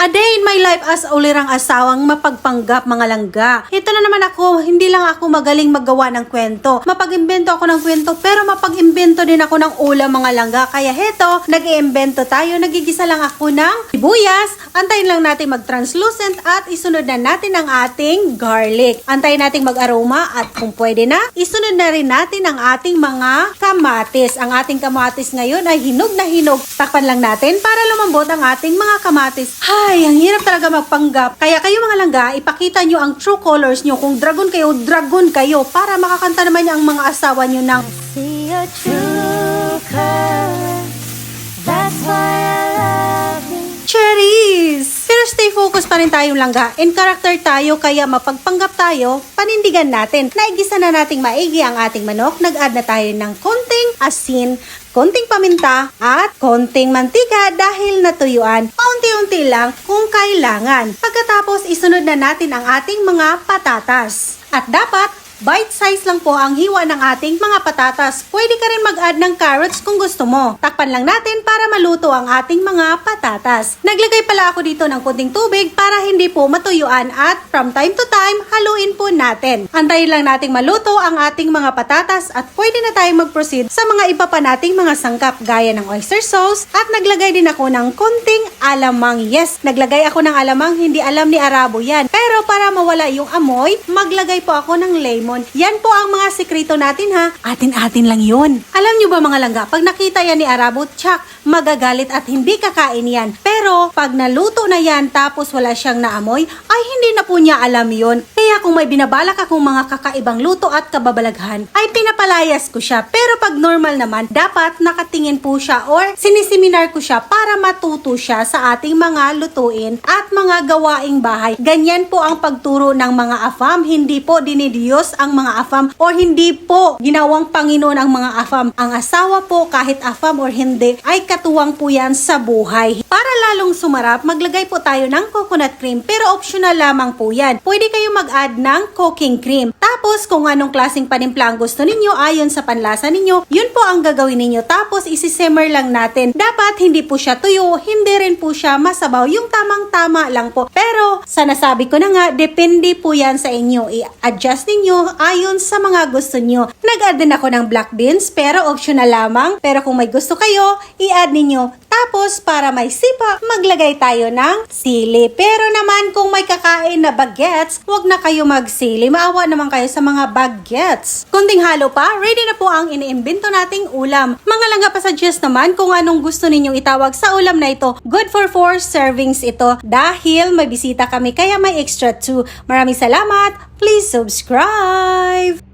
A day in my life as ulirang asawang mapagpanggap mga langga. Ito na naman ako, hindi lang ako magaling maggawa ng kwento. Mapag-imbento ako ng kwento pero mapag-imbento din ako ng ulam mga langga. Kaya heto, nag-iimbento tayo. Nagigisa lang ako ng sibuyas. Antayin lang natin mag-translucent at isunod na natin ang ating garlic. Antayin natin mag-aroma at kung pwede na, isunod na rin natin ang ating mga kamatis. Ang ating kamatis ngayon ay hinog na hinog. Takpan lang natin para lumambot ang ating mga kamatis. Ay, ang hirap talaga magpanggap. Kaya kayo mga langga, ipakita nyo ang true colors nyo. Kung dragon kayo, dragon kayo. Para makakanta naman ang mga asawa nyo ng See your true colors. That's why I love you. cherries! Pero stay focused pa rin tayong langga. In character tayo, kaya mapagpanggap tayo, panindigan natin. Naigisa na nating maigi ang ating manok. Nag-add na tayo ng konting asin, konting paminta, at konting mantika dahil natuyuan. Paunti-unti lang kung kailangan. Pagkatapos, isunod na natin ang ating mga patatas. At dapat, Bite size lang po ang hiwa ng ating mga patatas. Pwede ka rin mag-add ng carrots kung gusto mo. Takpan lang natin para maluto ang ating mga patatas. Naglagay pala ako dito ng kunting tubig para hindi po matuyuan at from time to time, haluin po natin. Antayin lang nating maluto ang ating mga patatas at pwede na tayong mag-proceed sa mga iba pa nating mga sangkap gaya ng oyster sauce at naglagay din ako ng konting alamang. Yes, naglagay ako ng alamang, hindi alam ni Arabo yan. Pero para mawala yung amoy, maglagay po ako ng lemon. Yan po ang mga sikreto natin ha. Atin-atin lang yun. Alam nyo ba mga langga, pag nakita yan ni Arabo, tsak, magagalit at hindi kakain yan. Pero pag naluto na yan tapos wala siyang naamoy, ay hindi na po niya alam yon. Kaya kung may binabalak akong mga kakaibang luto at kababalaghan, ay pinapalayas ko siya. Pero pag normal naman, dapat nakatingin po siya or siniseminar ko siya para matuto siya sa ating mga lutuin at mga gawaing bahay. Ganyan po ang pagturo ng mga afam. Hindi po dinidiyos ang mga afam or hindi po ginawang Panginoon ang mga afam. Ang asawa po kahit afam or hindi ay katuwang po yan sa buhay. Para lalong sumarap, maglagay po tayo ng coconut cream pero optional lamang po yan. Pwede kayo mag-add ng cooking cream. Tapos kung anong klaseng panimpla ang gusto ninyo ayon sa panlasa ninyo, yun po ang gagawin ninyo. Tapos isisimmer lang natin. Dapat hindi po siya tuyo, hindi rin po siya masabaw. Yung tamang-tama lang po. Pero sa nasabi ko na nga, depende po yan sa inyo. I-adjust ninyo ayon sa mga gusto nyo. Nag-add din ako ng black beans pero optional lamang. Pero kung may gusto kayo, i-add ninyo. Tapos para may sipa, maglagay tayo ng sili. Pero naman kung may kakain na bagets, huwag na kayo magsili. Maawa naman kayo sa mga bagets. Kunting halo pa, ready na po ang iniimbento nating ulam. Mga langga pa suggest naman kung anong gusto ninyong itawag sa ulam na ito. Good for 4 servings ito dahil may bisita kami kaya may extra 2. Maraming salamat. Please subscribe!